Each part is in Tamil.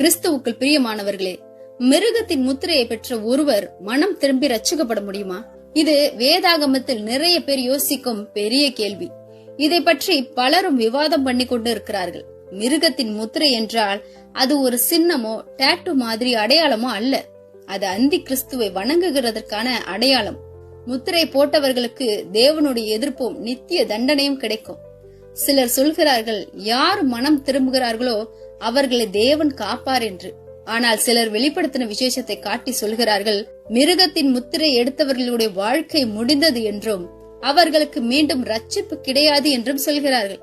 கிறிஸ்துவுக்குள் பிரியமானவர்களே மிருகத்தின் முத்திரையை பெற்ற ஒருவர் மனம் திரும்பி ரச்சிக்கப்பட முடியுமா? இது வேதாகமத்தில் நிறைய பேர் யோசிக்கும் பெரிய கேள்வி. இதை பற்றி பலரும் விவாதம் பண்ணி கொண்டு இருக்கிறார்கள் மிருகத்தின் முத்திரை என்றால் அது ஒரு சின்னமோ டேட்டு மாதிரி அடையாளமோ அல்ல. அது அந்தி கிறிஸ்துவை வணங்குகிறதற்கான அடையாளம். முத்திரை போட்டவர்களுக்கு தேவனுடைய எதிர்ப்பும் நித்திய தண்டனையும் கிடைக்கும். சிலர் சொல்கிறார்கள் யார் மனம் திரும்புகிறார்களோ அவர்களை தேவன் காப்பார் என்று. ஆனால் சிலர் வெளிப்படுத்தின விசேஷத்தை காட்டி சொல்கிறார்கள் மிருகத்தின் முத்திரை எடுத்தவர்களுடைய வாழ்க்கை முடிந்தது என்றும் அவர்களுக்கு மீண்டும் ரட்சிப்பு கிடையாது என்றும் சொல்கிறார்கள்.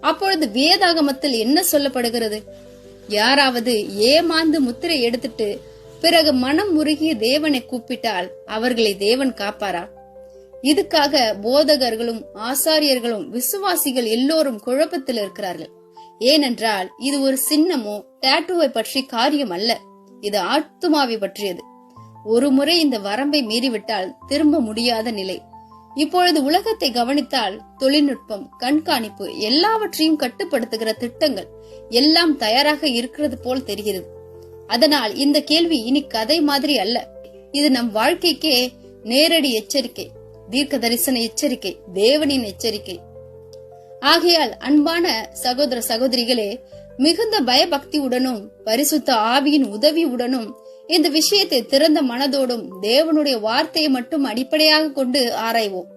அப்பொழுது வேதாகமத்தில் என்ன சொல்லப்படுகிறது? யாராவது ஏமாந்து முத்திரை எடுத்துட்டு பிறகு மனம் முருகிய தேவனை கூப்பிட்டால் அவர்களை தேவன் காப்பாரா? இதுக்காக போதகர்களும் ஆசாரியர்களும் விசுவாசிகள் எல்லோரும் குழப்பத்தில் இருக்கிறார்கள். ஏனென்றால் இது ஒரு சின்னமோ டேட்டூவை பற்றி காரியம் அல்ல. இது ஆத்துமாவை பற்றியது. ஒரு முறை இந்த வரம்பை மீறிவிட்டால் திரும்ப முடியாத நிலை. இப்பொழுது உலகத்தை கவனித்தால் தொழில்நுட்பம் கண்காணிப்பு எல்லாவற்றையும் கட்டுப்படுத்துகிற திட்டங்கள் எல்லாம் தயாராக இருக்கிறது போல் தெரிகிறது. அதனால் இந்த கேள்வி இனி கதை மாதிரி அல்ல. இது நம் வாழ்க்கைக்கே நேரடி எச்சரிக்கை தீர்க்க தரிசன எச்சரிக்கை தேவனின் எச்சரிக்கை. ஆகையால் அன்பான சகோதர சகோதரிகளே மிகுந்த பயபக்தியுடனும் பரிசுத்த ஆவியின் உதவியுடனும் இந்த விஷயத்தை திறந்த மனதோடும் தேவனுடைய வார்த்தையை மட்டும் அடிப்படையாக கொண்டு ஆராய்வோம்.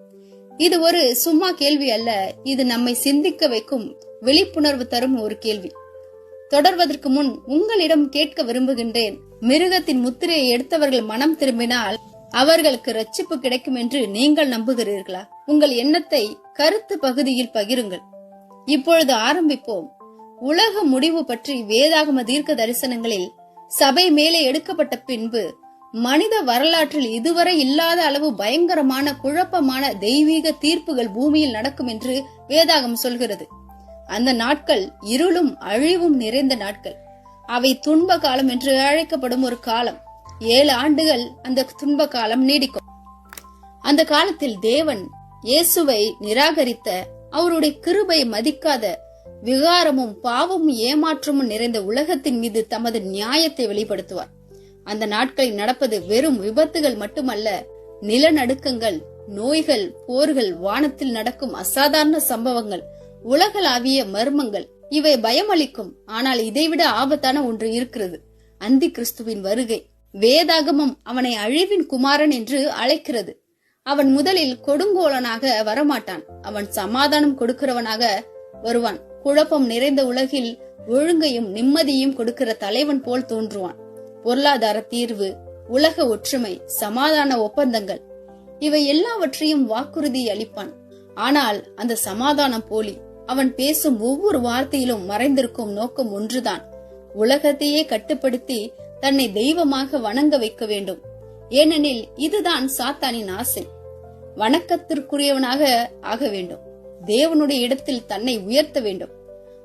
இது ஒரு சும்மா கேள்வி அல்ல இது நம்மை சிந்திக்க வைக்கும் விழிப்புணர்வு தரும் ஒரு கேள்வி. தொடர்வதற்கு முன் உங்களிடம் கேட்க விரும்புகின்றேன் மிருகத்தின் முத்திரையை எடுத்தவர்கள் மனம் திரும்பினால் அவர்களுக்கு ரட்சிப்பு கிடைக்கும் என்று நீங்கள் நம்புகிறீர்களா? உங்கள் எண்ணத்தை கருத்து பகுதியில் பகிருங்கள். இப்பொழுது ஆரம்பிப்போம். உலக முடிவு பற்றி வேதாகம தீர்க்க தரிசனங்களில் சபை மேலே எடுக்கப்பட்ட பின்பு மனித வரலாற்றில் இதுவரை இல்லாத அளவு பயங்கரமான குழப்பமான தெய்வீக தீர்ப்புகள் பூமியில் நடக்கும் என்று வேதாகம் சொல்கிறது. அந்த நாட்கள் இருளும் அழிவும் நிறைந்த நாட்கள். அவை துன்ப காலம் என்று அழைக்கப்படும் ஒரு காலம். ஏழு ஆண்டுகள் அந்த துன்ப காலம் நீடிக்கும். அந்த காலத்தில் தேவன் இயேசுவை நிராகரித்த அவருடைய கிருபை மதிக்காத விகாரமும் பாவமும் ஏமாற்றமும் நிறைந்த உலகத்தின் மீது தமது நியாயத்தை வெளிப்படுத்துவார். அந்த நாட்களில் நடப்பது வெறும் விபத்துகள் மட்டுமல்ல நிலநடுக்கங்கள் நோய்கள் போர்கள் வானத்தில் நடக்கும் அசாதாரண சம்பவங்கள் உலகளாவிய மர்மங்கள் இவை பயமளிக்கும் ஆனால் இதைவிட ஆபத்தான ஒன்று இருக்கிறது. அந்தி கிறிஸ்துவின் வருகை. வேதாகமம் அவனை அழிவின் குமாரன் என்று அழைக்கிறது. அவன் முதலில் கொடுங்கோலனாக வரமாட்டான். அவன் சமாதானம் கொடுக்கிறவனாக வருவான். குழப்பம் நிறைந்த உலகில் ஒழுங்கையும் நிம்மதியும் கொடுக்கிற தலைவன் போல் தோன்றுவான். பொருளாதார தீர்வு உலக ஒற்றுமை சமாதான ஒப்பந்தங்கள் இவை எல்லாவற்றையும் வாக்குறுதி அளிப்பான். ஆனால் அந்த சமாதானம் போலி அவன் பேசும் ஒவ்வொரு வார்த்தையிலும் மறைந்திருக்கும் நோக்கம் ஒன்றுதான். உலகத்தையே கட்டுப்படுத்தி தன்னை தெய்வமாக வணங்க வைக்க வேண்டும். ஏனெனில் இதுதான் சாத்தானின் ஆசை. வணக்கத்திற்குரியவனாக ஆக வேண்டும். தேவனுடைய இடத்தில் தன்னை உயர்த்த வேண்டும்.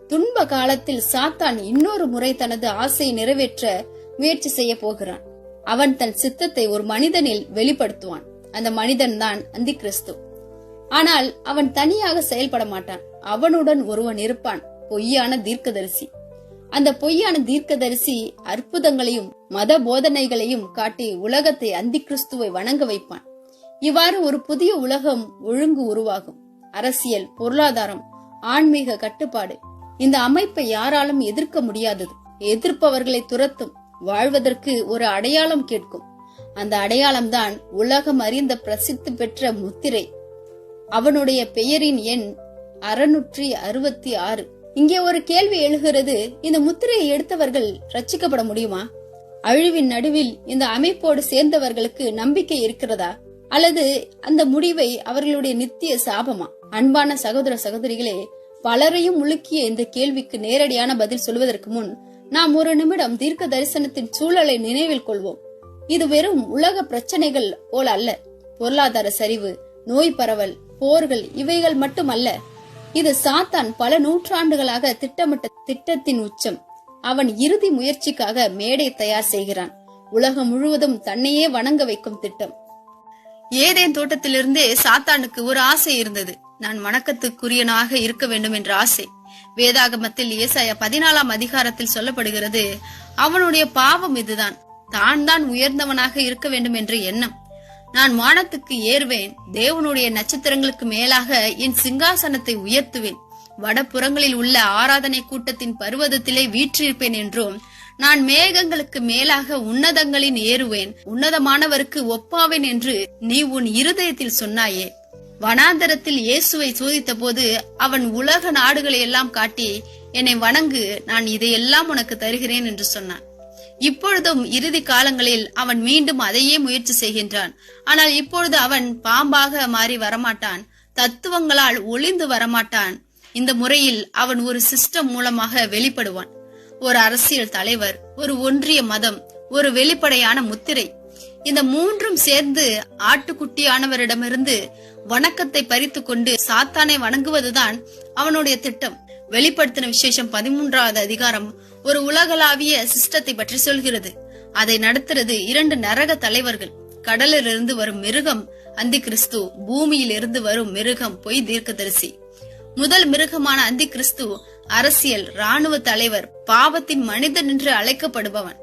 துன்ப காலத்தில் சாத்தான் இன்னொரு முறை தனது ஆசையை நிறைவேற்ற முயற்சி செய்ய போகிறான். அவன் தன் சித்தத்தை ஒரு மனிதனில் வெளிப்படுத்துவான். அந்த மனிதன் தான் அந்தி கிறிஸ்து ஆனால் அவன் தனியாக செயல்பட மாட்டான். அவனுடன் ஒருவன் இருப்பான். பொய்யான தீர்க்கதரிசி. அந்த பொய்யான தீர்க்கதரிசி அற்புதங்களையும் மத போதனைகளையும் காட்டி உலகத்தை அந்தி கிறிஸ்துவை வணங்க வைப்பான். இவ்வாறு ஒரு புதிய உலகம் ஒழுங்கு உருவாகும். அரசியல் பொருளாதாரம் ஆன்மீக கட்டுப்பாடு இந்த அமைப்பை யாராலும் எதிர்க்க முடியாதது. எதிர்ப்பவர்களை துரத்தும் வாழ்வதற்கு ஒரு அடையாளம் கேட்கும். அந்த அடையாளம்தான் உலகம் அறிந்த பிரசித்தி பெற்ற முத்திரை. அவனுடைய பெயரின் எண் அறுநூற்றி அறுபத்தி ஆறு. இங்கே ஒரு கேள்வி எழுகிறது இந்த முத்திரையை எடுத்தவர்கள் ரச்சிக்கப்பட முடியுமா? அழிவின் நடுவில் இந்த அமைப்போடு சேர்ந்தவர்களுக்கு நம்பிக்கை இருக்கிறதா? அல்லது அந்த முடிவை அவர்களுடைய நித்திய சாபமா? அன்பான சகோதர சகோதரிகளே பலரையும் முழுக்கிய இந்த கேள்விக்கு நேரடியான பதில் சொல்வதற்கு முன் நாம் ஒரு நிமிடம் தீர்க்க தரிசனத்தின் சூழலை நினைவில் கொள்வோம். இது வெறும் உலக பிரச்சனைகள் போல் அல்ல. பொருளாதார சரிவு நோய் பரவல் போர்கள் இவைகள் மட்டுமல்ல. இது சாத்தான் பல நூற்றாண்டுகளாக திட்டமிட்ட திட்டத்தின் உச்சம். அவன் இறுதி முயற்சிக்காக மேடை தயார் செய்கிறான். உலகம் முழுவதும் தன்னையே வணங்க வைக்கும் திட்டம். ஏதேன் தோட்டத்திலிருந்தே சாத்தானுக்கு ஒரு ஆசை இருந்தது. நான் வணக்கத்துக்குரியனாக இருக்க வேண்டும் என்ற ஆசை. வேதாகமத்தில் ஏசாயா பதினாலாம் அதிகாரத்தில் சொல்லப்படுகிறது அவனுடைய பாவம் இதுதான். தான் தான் உயர்ந்தவனாக இருக்க வேண்டும் என்ற எண்ணம். நான் வானத்துக்கு ஏறுவேன் தேவனுடைய நட்சத்திரங்களுக்கு மேலாக என் சிங்காசனத்தை உயர்த்துவேன். வடபுறங்களில் உள்ள ஆராதனை கூட்டத்தின் பருவதத்திலே வீற்றிருப்பேன் என்றும் நான் மேகங்களுக்கு மேலாக உன்னதங்களின் ஏறுவேன் உன்னதமானவருக்கு ஒப்பாவேன் என்று நீ உன் இருதயத்தில் சொன்னாயே. வனாந்தரத்தில் இயேசுவை சோதித்த போது அவன் உலக நாடுகளை எல்லாம் காட்டி என்னை வணங்கு நான் இதையெல்லாம் உனக்கு தருகிறேன் என்று சொன்னான். இப்பொழுதும் இறுதி காலங்களில் அவன் மீண்டும் அதையே முயற்சி செய்கின்றான். ஆனால் இப்பொழுது அவன் பாம்பாக மாறி வரமாட்டான். தத்துவங்களால் ஒளிந்து வரமாட்டான். இந்த முறையில் அவன் ஒரு சிஸ்டம் மூலமாக வெளிப்படுவான். ஒரு அரசியல் தலைவர் ஒரு ஒன்றிய மதம் ஒரு வெளிப்படையான முத்திரை. இந்த மூன்றும் சேர்ந்து ஆட்டுக்குட்டியானவரிடமிருந்து வணக்கத்தை பறித்து கொண்டு சாத்தானை வணங்குவதுதான் அவனுடைய திட்டம். வெளிப்படுத்தின விசேஷம் பதிமூன்றாவது அதிகாரம் ஒரு உலகளாவிய சிஸ்டத்தை பற்றி சொல்கிறது. அதை நடத்துறது இரண்டு நரக தலைவர்கள். கடலிலிருந்து வரும் மிருகம் அந்தி கிறிஸ்து பூமியில் இருந்து வரும் மிருகம் பொய் தீர்க்கதரிசி. முதல் மிருகமான அந்தி கிறிஸ்து அரசியல் ராணுவ தலைவர் பாவத்தின் மனிதன் என்று அழைக்கப்படுபவன்.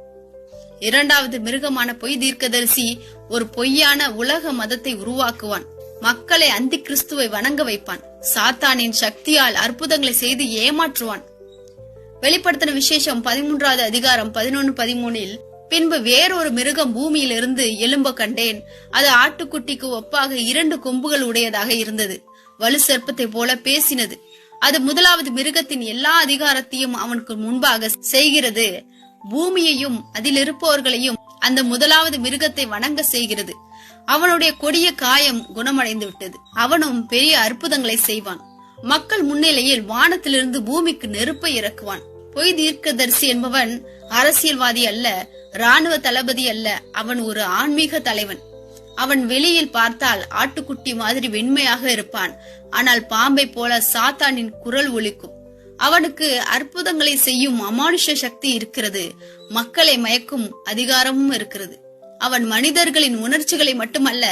இரண்டாவது மிருகமான பொய் தீர்க்கதரிசி ஒரு பொய்யான உலக மதத்தை உருவாக்குவான். மக்களை அந்தி கிறிஸ்துவை வணங்க வைப்பான். சாத்தானின் சக்தியால் அற்புதங்களை செய்து ஏமாற்றுவான். வெளிப்படுத்தின விசேஷம் பதிமூன்றாவது அதிகாரம் பதினொன்னு பதிமூனில் பின்பு வேறொரு மிருகம் பூமியில் இருந்து எலும்ப கண்டேன். அது ஆட்டுக்குட்டிக்கு ஒப்பாக இரண்டு கொம்புகள் உடையதாக இருந்தது. வலு சர்ப்பத்தை போல பேசினது. அது முதலாவது மிருகத்தின் எல்லா அதிகாரத்தையும் அவனுக்கு முன்பாக செய்கிறது. பூமியையும் அதில் இருப்பவர்களையும் அந்த முதலாவது மிருகத்தை வணங்க செய்கிறது. அவனுடைய கொடிய காயம் குணமடைந்து விட்டது. அவனும் பெரிய அற்புதங்களை செய்வான். மக்கள் முன்னிலையில் வானத்திலிருந்து பூமிக்கு நெருப்பை இறக்குவான். பொய் தீர்க்கதரிசி என்பவன் அரசியல்வாதி அல்ல ராணுவ தளபதி அல்ல அவன் ஒரு ஆன்மீக தலைவன். அவன் வெளியில் பார்த்தால் ஆட்டுக்குட்டி மாதிரி வெண்மையாக இருப்பான் ஆனால் பாம்பை போல சாத்தானின் குரல் ஒலிக்கும். அவனுக்கு அற்புதங்களை செய்யும் அமானுஷ சக்தி இருக்கிறது மக்களை மயக்கும் அதிகாரமும் இருக்கிறது. அவன் மனிதர்களின் உணர்ச்சிகளை மட்டுமல்ல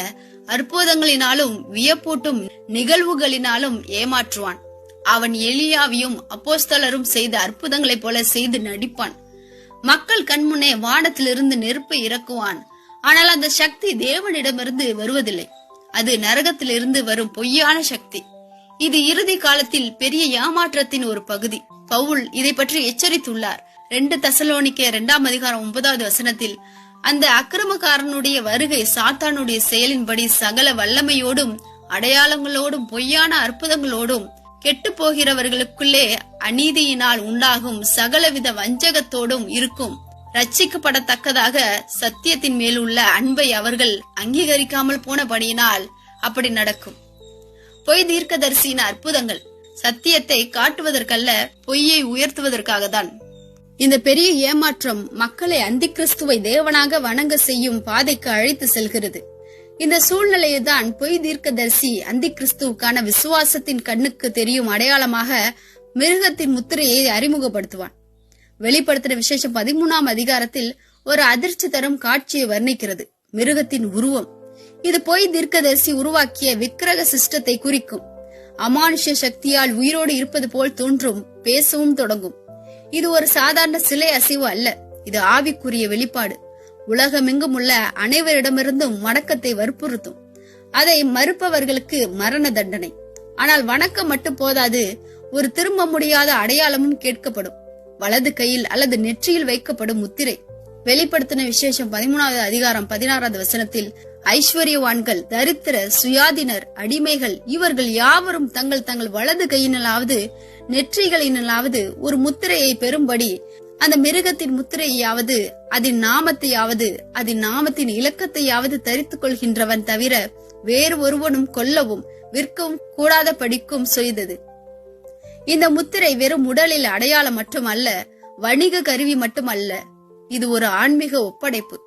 அற்புதங்களினாலும் வியப்பூட்டும் நிகழ்வுகளினாலும் ஏமாற்றுவான். அவன் எலியாவியும் அப்போஸ்தலரும் செய்த அற்புதங்களைப் போல செய்து நடிப்பான். மக்கள் கண்முன்னே வானத்திலிருந்து நெருப்பை இறக்குவான். ஆனால் அந்த சக்தி தேவனிடமிருந்து வருவதில்லை. அது நரகத்திலிருந்து வரும் பொய்யான சக்தி. இது இறுதி காலத்தில் பெரிய ஏமாற்றத்தின் ஒரு பகுதி. பவுல் இதை பற்றி எச்சரித்துள்ளார். ரெண்டு தசலோனிக்க இரண்டாம் அதிகாரம் ஒன்பதாவது வசனத்தில் அந்த அக்கிரமக்காரனுடைய வருகை சாத்தானுடைய செயலின்படி சகல வல்லமையோடும் அடையாளங்களோடும் பொய்யான அற்புதங்களோடும் கெட்டு போகிறவர்களுக்குள்ளே அநீதியினால் உண்டாகும் சகலவித வஞ்சகத்தோடும் இருக்கும். ரட்சிக்கப்படத்தக்கதாக சத்தியத்தின் மேல் உள்ள அன்பை அவர்கள் அங்கீகரிக்காமல் போனபடியினால் அப்படி நடக்கும். பொய் தீர்க்கதரிசியின் அற்புதங்கள் சத்தியத்தை காட்டுவதற்கல்ல பொய்யை உயர்த்துவதற்காக தான் இந்த பெரிய ஏமாற்றம் மக்களை அந்தி கிறிஸ்துவை தேவனாக வணங்க செய்யும் பாதைக்கு அழைத்து செல்கிறது. இந்த சூழ்நிலையை தான் பொய் தீர்க்கதரிசி அந்தி கிறிஸ்துவுக்கான விசுவாசத்தின் கண்ணுக்கு தெரியும் அடையாளமாக மிருகத்தின் முத்திரையை அறிமுகப்படுத்துவான். வெளிப்படுத்தின விசேஷம் பதிமூணாம் அதிகாரத்தில் ஒரு அதிர்ச்சி தரும் காட்சியை வர்ணிக்கிறது. மிருகத்தின் உருவம். இது பொய் தீர்க்கதரிசி உருவாக்கிய விக்கிரக சிஸ்டத்தை குறிக்கும். அமானுஷ சக்தியால் உயிரோடு இருப்பது போல் தோன்றும் பேசவும் தொடங்கும். இது ஒரு சாதாரண சிலை அசைவு அல்ல. இது ஆவிக்குரிய வெளிப்பாடு. உலகமெங்கும் உள்ள அனைவரிடமிருந்தும் வணக்கத்தை வற்புறுத்தும். அதை மறுப்பவர்களுக்கு மரண தண்டனை. ஆனால் வணக்கம் மட்டும் போதாது ஒரு திரும்ப முடியாத அடையாளமும் கேட்கப்படும். வலது கையில் அல்லது நெற்றியில் வைக்கப்படும் முத்திரை. வெளிப்படுத்தின விசேஷம் பதிமூணாவது அதிகாரம் பதினாறாவது வசனத்தில் ஐஸ்வர்யவான்கள் தரித்திர சுயாதீனர் அடிமைகள் இவர்கள் யாவரும் தங்கள் தங்கள் வலது கையினாலாவது நெற்றிகளினாலாவது ஒரு முத்திரையை பெறும்படி அந்த மிருகத்தின் முத்திரையாவது அதன் நாமத்தையாவது அதன் நாமத்தின் இலக்கத்தையாவது தரித்துக் கொள்கின்றவன் தவிர வேறு ஒருவனும் கொல்லவும் விற்கவும் கூடாத படிக்கும் செய்தது. இந்த முத்திரை வெறும் உடலில் அடையாளம் மட்டுமல்ல வணிக கருவி மட்டுமல்ல. இது ஒரு ஆன்மீக ஒப்படைப்பு.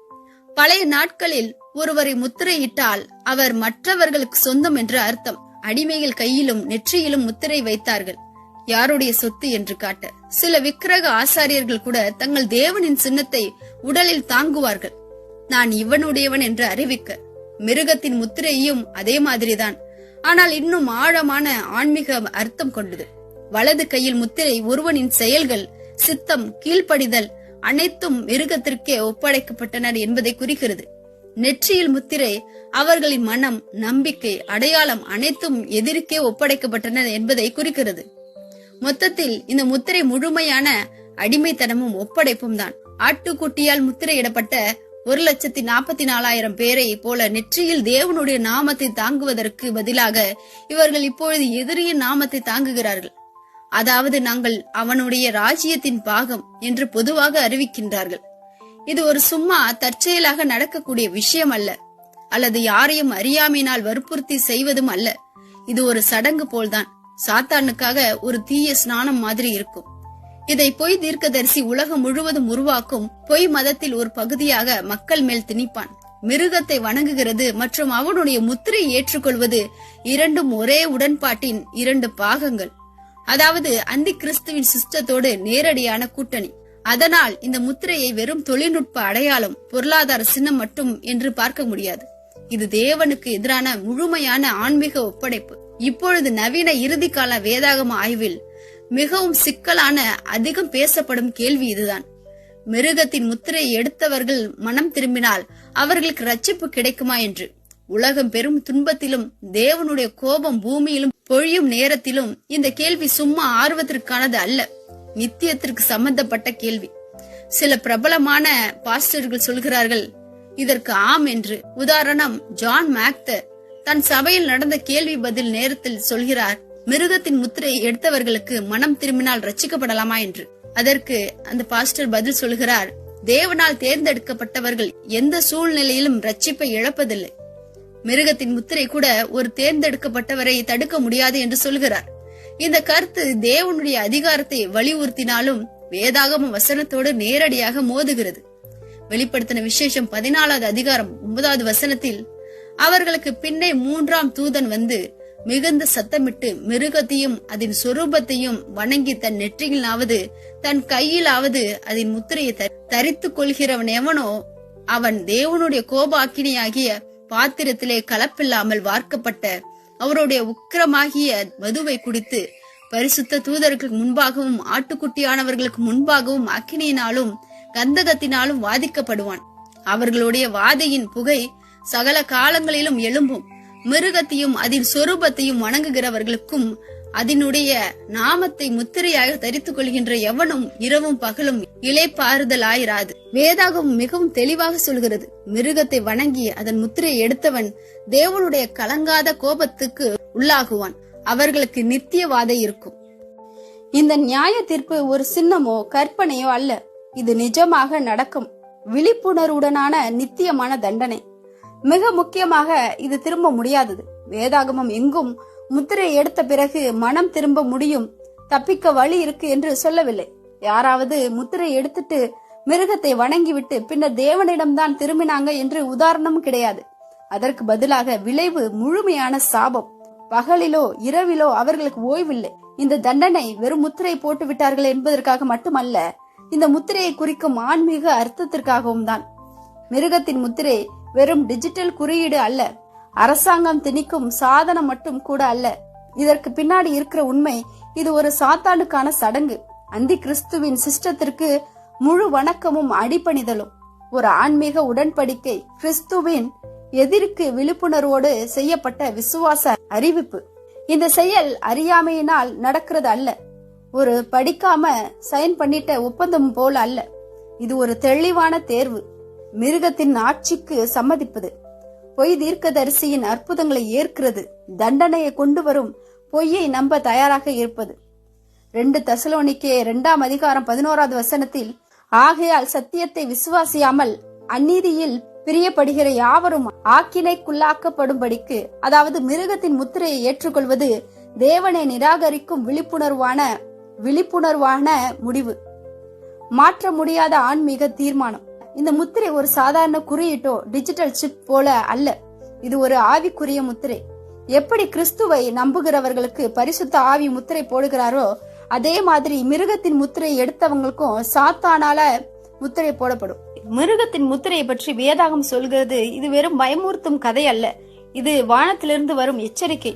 பழைய நாட்களில் ஒருவரை முத்திரையிட்டால் அவர் மற்றவர்களுக்கு சொந்தம் என்று அர்த்தம். அடிமையில் கையிலும் நெற்றியிலும் முத்திரை வைத்தார்கள். யாருடைய சொத்து என்று காட்ட. சில விக்கிரக ஆசாரியர்கள் கூட தங்கள் தேவனின் சின்னத்தை உடலில் தாங்குவார்கள். நான் இவனுடையவன் என்று அறிவிக்க. மிருகத்தின் முத்திரையும் அதே மாதிரிதான். ஆனால் இன்னும் ஆழமான ஆன்மீக அர்த்தம் கொண்டது. வலது கையில் முத்திரை ஒருவனின் செயல்கள் சித்தம் கீழ்ப்படிதல் அனைத்தும் மிருகத்திற்கே ஒப்படைக்கப்பட்டனர் என்பதை குறிக்கிறது. நெற்றியில் முத்திரை அவர்களின் மனம் நம்பிக்கை அடையாளம் அனைத்தும் எதிர்க்கே ஒப்படைக்கப்பட்டன என்பதை குறிக்கிறது. மொத்தத்தில் இந்த முத்திரை முழுமையான அடிமைத்தனமும் ஒப்படைப்பும் தான். ஆட்டுக்குட்டியால் முத்திரையிடப்பட்ட ஒரு லட்சத்தி நாற்பத்தி நாலாயிரம் பேரை போல நெற்றியில் தேவனுடைய நாமத்தை தாங்குவதற்கு பதிலாக இவர்கள் இப்பொழுது எதிரியின் நாமத்தை தாங்குகிறார்கள். அதாவது நாங்கள் அவனுடைய ராஜ்யத்தின் பாகம் என்று பொதுவாக அறிவிக்கின்றார்கள். இது ஒரு சும்மா தற்செயலாக நடக்கக்கூடிய விஷயம் அல்ல. அல்லது யாரையும் அறியாமையினால் வற்புறுத்தி செய்வதும் அல்ல. இது ஒரு சடங்கு போல்தான். சாத்தானுக்காக ஒரு தீய ஸ்நானம் மாதிரி இருக்கும். இதை பொய் தீர்க்கதரிசி உலகம் முழுவதும் உருவாக்கும் பொய் மதத்தில் ஒரு பகுதியாக மக்கள் மேல் திணிப்பான். மிருகத்தை வணங்குகிறது மற்றும் அவனுடைய முத்திரை ஏற்றுக்கொள்வது இரண்டும் ஒரே உடன்பாட்டின் இரண்டு பாகங்கள். அதாவது அந்தி கிறிஸ்துவின் சிஸ்டத்தோடு நேரடியான கூட்டணி. அதனால் இந்த முத்திரையை வெறும் தொழில்நுட்ப அடையாளம் பொருளாதார சின்னம் மட்டும் என்று பார்க்க முடியாது. இது தேவனுக்கு எதிரான முழுமையான ஆன்மீக ஒப்படைப்பு. இப்பொழுது நவீன இறுதிக்கால வேதாகம ஆய்வில் மிகவும் சிக்கலான அதிகம் பேசப்படும் கேள்வி இதுதான். மிருகத்தின் முத்திரையை எடுத்தவர்கள் மனம் திரும்பினால் அவர்களுக்கு ரட்சிப்பு கிடைக்குமா என்று. உலகம் பெரும் துன்பத்திலும் தேவனுடைய கோபம் பூமியிலும் பொழியும் நேரத்திலும் இந்த கேள்வி சும்மா ஆர்வத்திற்கானது அல்ல. நித்தியத்திற்கு சம்பந்தப்பட்ட கேள்வி. சில பிரபலமான பாஸ்டர்கள் சொல்கிறார்கள் இதற்கு ஆம் என்று. உதாரணம் ஜான் மேக்தர். தன் சபையில் நடந்த கேள்வி பதில் நேரத்தில் சொல்கிறார் மிருகத்தின் முத்திரை எடுத்தவர்களுக்கு மனம் திரும்பினால் ரச்சிக்கப்படலாமா என்று. அதற்கு அந்த பாஸ்டர் பதில் சொல்கிறார் தேவனால் தேர்ந்தெடுக்கப்பட்டவர்கள் எந்த சூழ்நிலையிலும் ரட்சிப்பை இழப்பதில்லை. மிருகத்தின் முத்திரை கூட ஒரு தேர்ந்தெடுக்கப்பட்டவரை தடுக்க முடியாது என்று சொல்கிறார். இந்த கருத்து தேவனுடைய அதிகாரத்தை வலியுறுத்தினாலும் வேதாகம வசனத்தோடு நேரடியாக மோதுகிறது. வெளிப்படுத்தின விசேஷம் பதினாலாவது அதிகாரம் ஒன்பதாவது வசனத்தில் அவர்களுக்கு பின்னே மூன்றாம் தூதன் வந்து மிகுந்த சத்தமிட்டு மிருகத்தையும் அதன் சொரூபத்தையும் வணங்கி தன் நெற்றியிலாவது தன் கையிலாவது அதன் முத்திரையை தரித்துக் கொள்கிறவன் எவனோ அவன் தேவனுடைய கோப அக்கினியாகிய பாத்திரத்திலே கலப்பில்லாமல் வார்க்கப்பட்ட அவருடைய உக்கிரமாகிய மதுவை குடித்து பரிசுத்த தூதர்களுக்கு முன்பாகவும் ஆட்டுக்குட்டியானவர்களுக்கு முன்பாகவும் அக்கினியினாலும் கந்தகத்தினாலும் வாதிக்கப்படுவான். அவர்களுடைய வாதையின் புகை சகல காலங்களிலும் எழும்பும். மிருகத்தையும் அதன் சொரூபத்தையும் வணங்குகிறவர்களுக்கும் அதனுடைய நாமத்தை முத்திரையாக தரித்துக் கொள்கின்ற எவனும் இரவும் பகலும் இலைப்பாறுதலாயிராது வேதாகம் மிகவும் தெளிவாக சொல்கிறது. மிருகத்தை வணங்கி அதன் முத்திரையை எடுத்தவன் தேவனுடைய கலங்காத கோபத்துக்கு உள்ளாகுவான். அவர்களுக்கு நித்திய வாதை இருக்கும். இந்த நியாய தீர்ப்பு ஒரு சின்னமோ கற்பனையோ அல்ல. இது நிஜமாக நடக்கும். விழிப்புணர்வுடனான நித்தியமான தண்டனை. மிக முக்கியமாக இது திரும்ப முடியாதது. வேதாகமம் எங்கும் முத்திரை எடுத்த பிறகு மனம் திரும்ப முடியும். தப்பிக்க வழி இருக்கு என்று சொல்லவில்லை. யாராவது முத்திரை எடுத்துட்டு மிருகத்தை வணங்கிவிட்டு பின்னர் தேவனிடம்தான் திரும்பினாங்க என்று உதாரணம் கிடையாது. அதற்கு பதிலாக விளைவு முழுமையான சாபம். பகலிலோ இரவிலோ அவர்களுக்கு ஓய்வில்லை. இந்த தண்டனை வெறும் முத்திரை போட்டு விட்டார்கள் என்பதற்காக மட்டுமல்ல இந்த முத்திரையை குறிக்கும் ஆன்மீக அர்த்தத்திற்காகவும் தான். மிருகத்தின் முத்திரை வெறும் டிஜிட்டல் குறியீடு அல்ல. அரசாங்கம் திணிக்கும் சாதனம் மட்டும் கூட அல்ல. இதற்கு பின்னாடி இருக்கிற உண்மை இது ஒரு சாத்தானுக்கான சடங்கு. அந்தி கிறிஸ்துவின் சிஸ்டத்திற்கு முழு வணக்கமும் அடிப்பணிதலும் ஒரு ஆன்மீக உடன்படிக்கை கிறிஸ்துவின் எதிர்க்கு விழிப்புணர்வோடு செய்யப்பட்ட விசுவாச அறிவிப்பு. இந்த செயல் அறியாமையினால் நடக்கிறது அல்ல. ஒரு படிக்காம சைன் பண்ணிட்ட ஒப்பந்தம் போல அல்ல. இது ஒரு தெளிவான தேர்வு. மிருகத்தின் ஆட்சிக்கு சம்மதிப்பது. பொய் தீர்க்கதரிசியின் அற்புதங்களை ஏற்கிறது. தண்டனையை கொண்டு வரும் பொய்யை நம்ப தயாராக இருப்பது. ரெண்டு தசலோனிக்கே இரண்டாம் அதிகாரம் பதினோராவது வசனத்தில் ஆகையால் சத்தியத்தை விசுவாசியாமல் அந்நீதியில் பிரியப்படுகிற யாவரும் ஆக்கினைக்குள்ளாக்கப்படும்படிக்கு அதாவது மிருகத்தின் முத்திரையை ஏற்றுக்கொள்வது தேவனை நிராகரிக்கும் விழிப்புணர்வான விழிப்புணர்வான முடிவு. மாற்ற முடியாத ஆன்மீக தீர்மானம். இந்த முத்திரை ஒரு சாதாரண குறியீட்டோ டிஜிட்டல் சிப் போல அல்ல. இது ஒரு ஆவிக்குரிய முத்திரை. எப்படி கிறிஸ்துவை நம்புகிறவர்களுக்கு பரிசுத்த ஆவி முத்திரை போடுகிறாரோ அதே மாதிரி மிருகத்தின் முத்திரை எடுத்தவங்களுக்கும் சாத்தானால முத்திரை போடப்படும். மிருகத்தின் முத்திரையை பற்றி வேதாகம் சொல்கிறது இது வெறும் பயமுறுத்தும் கதை அல்ல. இது வானத்திலிருந்து வரும் எச்சரிக்கை.